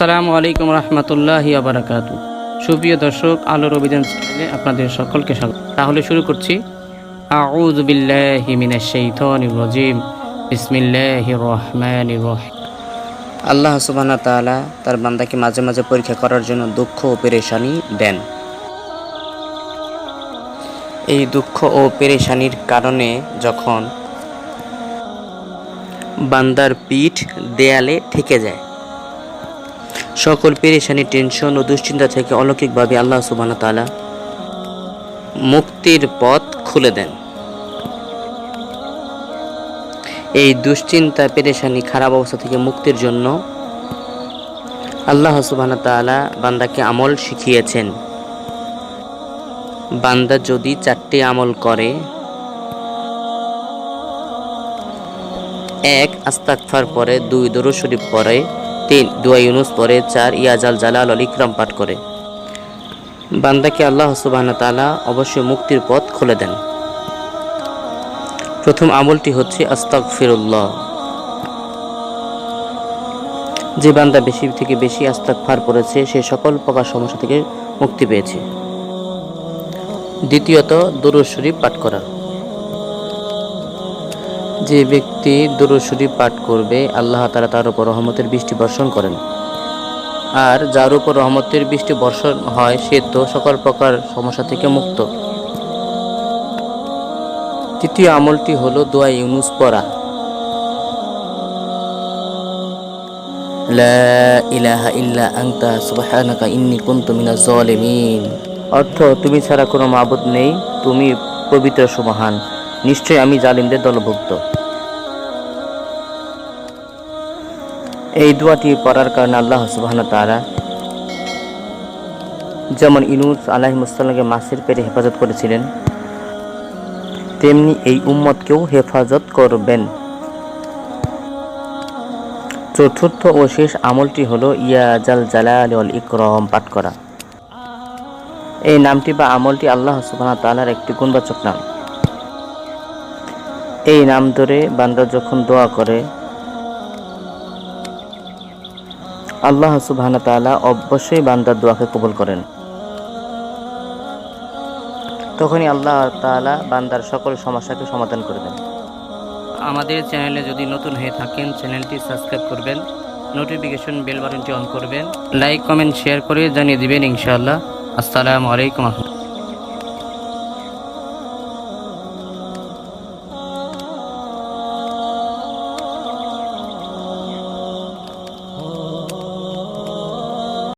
আসসালামু আলাইকুম রহমতুল্লাহ আবরাকাত সুপ্রিয় দর্শক, আলোর অভিযান চ্যানেলে আপনাদের সকলকে স্বাগত। তাহলে শুরু করছি। আল্লাহ সুবহানা তাআলা তার বান্দাকে মাঝে মাঝে পরীক্ষা করার জন্য দুঃখ ও পেরেশানি দেন। এই দুঃখ ও পেরেশানির কারণে যখন বান্দার পিঠ দেয়ালে ঠেকে যায় সকল পেরেশানি টেনশন ও দুশ্চিন্তা থেকে অলৌকিকভাবে আল্লাহ সুবহানা তাআলা মুক্তির পথ খুলে দেন। এই দুশ্চিন্তা, পেরেশানি, খারাপ অবস্থা থেকে মুক্তির জন্য আল্লাহ সুবহান তাআলা বান্দাকে আমল শিখিয়েছেন। বান্দা যদি চারটি আমল করে, এক আস্তাকফার পরে, দুই, দরুদ শরীফ পরে তিন দুয়া ইউনুস পরে চার ইয়াজাল জালাল আল ইকরাম পাঠ করে। বান্দাকে আল্লাহ সুবহান তাআলা অবশ্যই মুক্তির পথ খুলে দেন। প্রথম আমলটি হচ্ছে আস্তাক ফিরুল্লাহ যে বান্দা বেশি থেকে বেশি আস্তাক ফার পড়েছে, সে সকল প্রকার সমস্যা থেকে মুক্তি পেয়েছে। দ্বিতীয়ত, দুরুদ শরীফ পাঠ করা। যে ব্যক্তি দুরুদ পাঠ করবে, আল্লাহ তারা তার উপর রহমতের বৃষ্টি বর্ষণ করেন। আর যার উপর রহমতের বৃষ্টি বর্ষণ হয়, সে তো সকল প্রকার সমস্যা থেকে মুক্ত। তৃতীয় আমলটি হলো দোয়া ইউনুস পড়া। লা ইলাহা ইল্লা আনতা, সুবহানাকা ইন্নী কুনতু মিনাজ জালিমিন। অর্থ, তুমি ছাড়া কোনো মাবুদ নেই, তুমি পবিত্র সুমহান নিশ্চয় আমি জালিমদের দলভুক্ত। এই দোয়াটি পড়ার কারণে আল্লাহ সুবহানাহু ওয়া তাআলা যেমন ইনুস আলাইহিমুসসালামকে মাছের পেটে হেফাজত করেছিলেন, তেমনি এই উম্মতকেও হেফাজত করবেন। চতুর্থ ও শেষ আমলটি হলো ইয়াজাল জালাল ওয়াল ইকরম পাঠ করা। এই নামটি বা আমলটি আল্লাহ সুবহানাহু ওয়া তাআলার একটি গুণবাচক নাম। এই নাম ধরে বান্দা যখন দোয়া করে, আল্লাহ সুবহানাহু ওয়া তাআলা অবশ্যই বান্দার দোয়াকে কবুল করেন। তখনই আল্লাহ তাআলা বান্দার সকল সমস্যাকে সমাধান করে দেন। আমাদের চ্যানেলে যদি নতুন হয়ে থাকেন, চ্যানেলটি সাবস্ক্রাইব করবেন, নোটিফিকেশন বেল বাটনটি অন করবেন, লাইক, কমেন্ট, শেয়ার করে জানিয়ে দিবেন ইনশাআল্লাহ। আসসালামু আলাইকুম